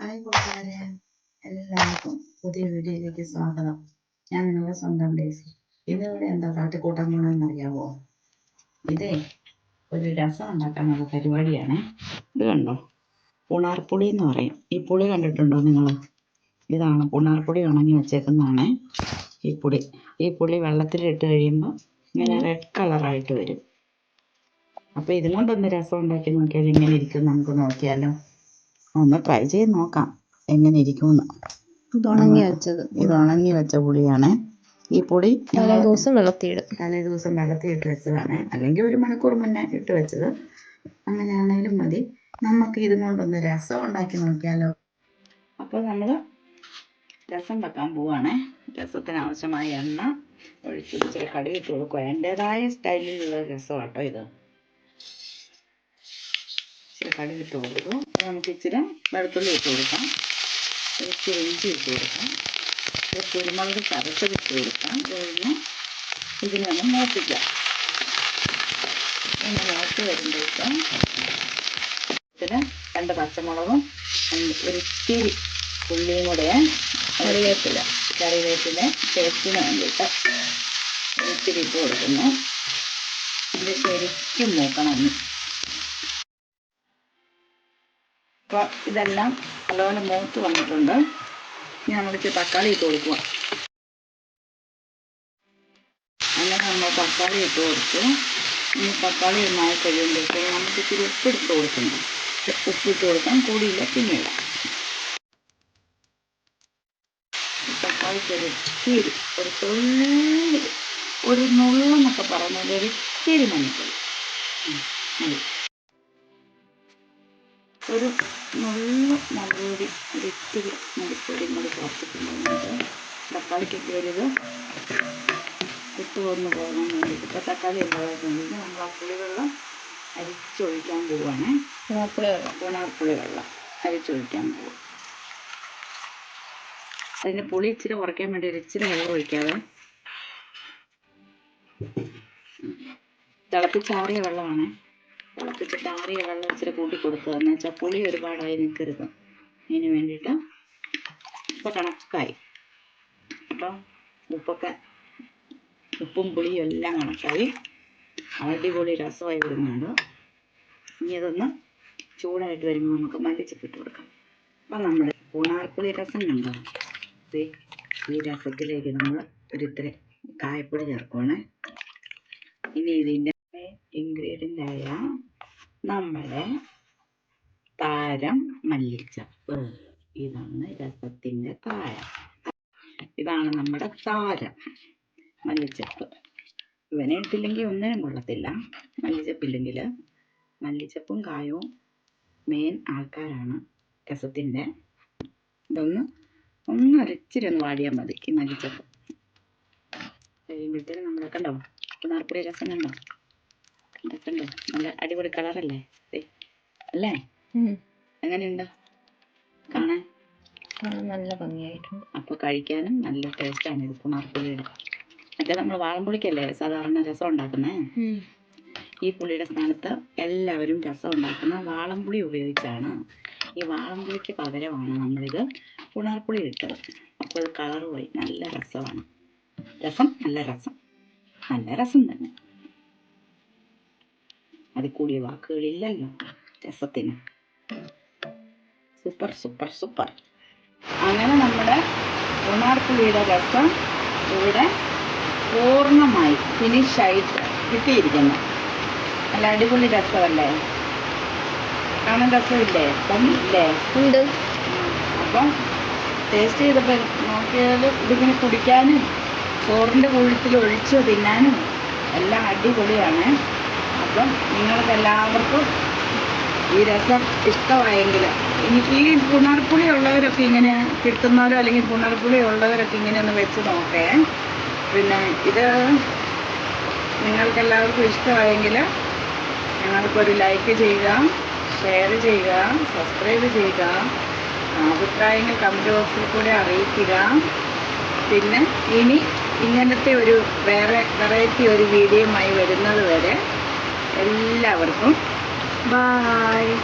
Hi കൂട്ടുകാരെ എല്ലാവർക്കും പുതിയ വീഡിയോയിലേക്ക് സ്വാഗതം. ഞാൻ നിങ്ങളുടെ സ്വന്തം ഡേസി. ഇന്നിവിടെ എന്താ കാട്ടിക്കൂട്ടാൻ പോകണമെന്ന് അറിയാവോ ഇതേ ഒരു രസം ഉണ്ടാക്കാനുള്ള പരിപാടിയാണ്. ഇത് കണ്ടോ? പുണാർപ്പുളി എന്ന് പറയും. ഈ പുളി കണ്ടിട്ടുണ്ടോ നിങ്ങൾ ഇതാണ് പുണാർപ്പുളി ഉണങ്ങി വെച്ചേക്കുന്നതാണ് ഈ പുളി. ഈ പുളി വെള്ളത്തിലിട്ട് കഴിയുമ്പോൾ ഇങ്ങനെ റെഡ് കളറായിട്ട് വരും. അപ്പോൾ ഇതും കൊണ്ടൊന്ന് രസം ഉണ്ടാക്കി നോക്കിയാൽ ഇങ്ങനെ ഇരിക്കും. നമുക്ക് നോക്കിയാലോ? ഒന്ന് ട്രൈ ചെയ്ത് നോക്കാം. എങ്ങനെ ഇരിക്കുമെന്ന്. ഇത് ഉണങ്ങി വെച്ചത്. ഇത് ഉണങ്ങി വെച്ച പുളിയാണ്. ഈ പൊടി തലേ ദിവസം വെള്ളത്തിയിടും. തലേ ദിവസം വെള്ളത്തിയിട്ട് വെച്ചതാണ്. അല്ലെങ്കിൽ ഒരു മണിക്കൂർ മുന്നേ ഇട്ട് വെച്ചത്. അങ്ങനെയാണേലും മതി. നമുക്ക് ഇതും കൊണ്ടൊന്ന് രസം ഉണ്ടാക്കി നോക്കിയാലോ. അപ്പോൾ നമ്മൾ രസം വെക്കാൻ പോവാണ്. രസത്തിന് ആവശ്യമായ എണ്ണ. ഒഴിച്ച് ഇച്ചിരി കടുക് ഇട്ട് കൊടുക്കുക എന്റെതായ സ്റ്റൈലിലുള്ള രസം കേട്ടോ ഇത്. കടുക് ഇട്ട് കൊടുക്കും. നമുക്ക് ഇച്ചിരി വെളുത്തുള്ളി ഇട്ട് കൊടുക്കാം. ഇച്ചിരി ഇഞ്ചി ഇട്ട് കൊടുക്കാം. കുരുമുളക് ചതച്ചത് ഇട്ട് കൊടുക്കാം. കഴിഞ്ഞ് ഇതിനെ ഒന്ന് മൂപ്പിക്കാം. ഒന്ന് മൂത്ത് വരുമ്പോഴേക്കും ഇതിന് രണ്ട് പച്ചമുളകും ഒരു ഇത്തിരി ഉള്ളിയും കൂടെ കറിവേപ്പില കറിവേപ്പില ടേസ്റ്റിന് വേണ്ടിയിട്ട് ഇത്തിരി ഇട്ട് കൊടുക്കുന്നു. ഇത് ശരിക്കും മൂക്കണം. അപ്പോൾ ഇതെല്ലാം നല്ലപോലെ മൂത്ത് വന്നിട്ടുണ്ട്. ഇനി നമ്മൾക്ക് തക്കാളി ഇട്ട് കൊടുക്കുക. അങ്ങനെ നമ്മൾ തക്കാളി ഇട്ട് കൊടുത്തു. ഇനി തക്കാളി ഒന്നായി കഴിയുമ്പോഴത്തേക്കും നമുക്ക് ഇത്തിരി ഉപ്പിട്ട് കൊടുക്കണം. ഉപ്പിട്ട് കൊടുക്കാം കൂടിയില്ല പിന്നെ തക്കാളി ഇത്തിരി ഒരു തുള്ളി ഒരു നുള്ളെന്നൊക്കെ പറയുന്നത് ഒരു ഇത്തിരി മഞ്ഞൾപ്പൊടി ഒരു നല്ല മുളകുപൊടി ഒരു ഇത്തിരി മല്ലിപ്പൊടിയും കൂടി ചേർത്തിട്ടുണ്ടെങ്കിൽ തക്കാളിക്കൊക്കെ ഒരു ഇത് ഇട്ട് വന്ന് പോകാൻ വേണ്ടിയിട്ട്. ഇപ്പോൾ തക്കാളി വേണ്ടിയിട്ട് നമ്മൾ ആ പുളിവെള്ളം അരിച്ചൊഴിക്കാൻ പോവുകയാണ് പുളി വെള്ളം. പുണർപ്പുളി വെള്ളം അരിച്ചൊഴിക്കാൻ പോവും. അതിന് പുളി ഇച്ചിരി കുറയ്ക്കാൻ വേണ്ടി ഒരു ഇച്ചിരി വെള്ളം ഒഴിക്കാതെ തിളപ്പിച്ചാറിയ വെള്ളമാണ്. തിളപ്പിച്ചിട്ട് ആറിയ വെള്ളം ഇച്ചിരി കൂട്ടി കൊടുക്കുക. എന്ന് വെച്ചാൽ പുളി ഒരുപാടായി നിൽക്കരുത് അതിന് വേണ്ടിയിട്ട് ഇപ്പോൾ കണക്കായി. അപ്പം ഉപ്പൊക്കെ ഉപ്പും പുളിയും എല്ലാം കണക്കായി അടിപൊളി രസമായി വരുന്നുണ്ട്. ഇനി അതൊന്ന് ചൂടായിട്ട് വരുമ്പോൾ നമുക്ക് മല്ലിച്ചപ്പ് ഇട്ട് കൊടുക്കാം. അപ്പം നമ്മുടെ പൂണാർപ്പുളി രസം കണ്ടോ? ഈ രസത്തിലേക്ക് നമ്മൾ ഒരിത്തിരി കായപ്പൊടി ചേർക്കുവാണേ. ഇനി ഇതിന്റെ ഇൻഗ്രീഡിയന്റ് ആയ നമ്മുടെ താരം മല്ലിച്ചപ്പ്. ഇതാണ് രസത്തിന്റെ താരം. ഇതാണ് നമ്മുടെ താരം മല്ലിച്ചപ്പ്. ഇവനെ ഇട്ടില്ലെങ്കിൽ ഒന്നിനും കൊള്ളത്തില്ല. മല്ലിച്ചപ്പില്ലെങ്കിൽ മല്ലിച്ചപ്പും കായവും മെയിൻ ആൾക്കാരാണ് രസത്തിന്റെ. ഇതൊന്ന് ഒന്ന് ഒരിച്ചിരി ഒന്ന് വാടിയാൽ മതി ഈ മല്ലിച്ചപ്പ്. കഴിയുമ്പോഴത്തേനും നമ്മുടെ കണ്ടോ? പുണർപ്പുരി രസം കണ്ടോ? ഇതൊക്കെ ഉണ്ടോ നല്ല അടിപൊളി കളറല്ലേ? അല്ലേ? എങ്ങനെയുണ്ടോ? കാണാൻ കാണാൻ നല്ല ഭംഗിയായിട്ടുണ്ട്. അപ്പോൾ കഴിക്കാനും നല്ല ടേസ്റ്റാണ് ഇത് പുണർപ്പുളിയുടെ മറ്റേ നമ്മൾ വാഴമ്പുളിക്കല്ലേ സാധാരണ രസം ഉണ്ടാക്കുന്നത് ഈ പുളിയുടെ സ്ഥാനത്ത് എല്ലാവരും രസം ഉണ്ടാക്കുന്ന വാളംപുളി ഉപയോഗിച്ചാണ് ഈ വാളംപുളിക്ക് പകരമാണ് നമ്മളിത് പുണർപ്പുളി ഇട്ടത്. അപ്പോൾ ഇത് കളർ പോയി നല്ല രസമാണ്. രസം നല്ല രസം. നല്ല രസം തന്നെ. അതിൽ കൂടിയ വാക്കുകളില്ലല്ലോ. രസത്തിന്. സൂപ്പർ സൂപ്പർ സൂപ്പർ അങ്ങനെ നമ്മുടെ ഉണാർപ്പുളിയുടെ രസം ഇവിടെ പൂർണമായി ഫിനിഷായിട്ട് കിട്ടിയിരിക്കുന്നു. നല്ല അടിപൊളി രസമല്ലേ? കാണാൻ രസമില്ലേ? ഭംഗിയില്ലേ? ഉണ്ട്. അപ്പം ടേസ്റ്റ് ചെയ്തപ്പോൾ നോക്കിയാൽ ഇതിങ്ങനെ കുടിക്കാനും ചോറിന്റെ കൂട്ടത്തിൽ ഒഴിച്ച് തിന്നാനും എല്ലാം അടിപൊളിയാണ്. അപ്പം നിങ്ങൾക്ക് എല്ലാവർക്കും ഈ രസം ഇഷ്ടമായെങ്കിൽ എനിക്ക് ഈ പുണർപ്പുളി ഉള്ളവരൊക്കെ ഇങ്ങനെ കിട്ടുന്നവരോ അല്ലെങ്കിൽ പുണർപ്പുളി ഉള്ളവരൊക്കെ ഇങ്ങനെ ഒന്ന് വെച്ച് നോക്കേ. പിന്നെ ഇത് നിങ്ങൾക്കെല്ലാവർക്കും ഇഷ്ടമായെങ്കിൽ ഞങ്ങൾക്കൊരു ലൈക്ക് ചെയ്യുക ഷെയർ ചെയ്യുക സബ്സ്ക്രൈബ് ചെയ്യുക അഭിപ്രായങ്ങൾ കമന്റ് ബോക്സിൽ കൂടെ അറിയിക്കുക. പിന്നെ ഇനി ഇങ്ങനത്തെ ഒരു വേറെ വെറൈറ്റി ഒരു വീഡിയോയുമായി വരുന്നത് വരെ എല്ലാവർക്കും. ബായ്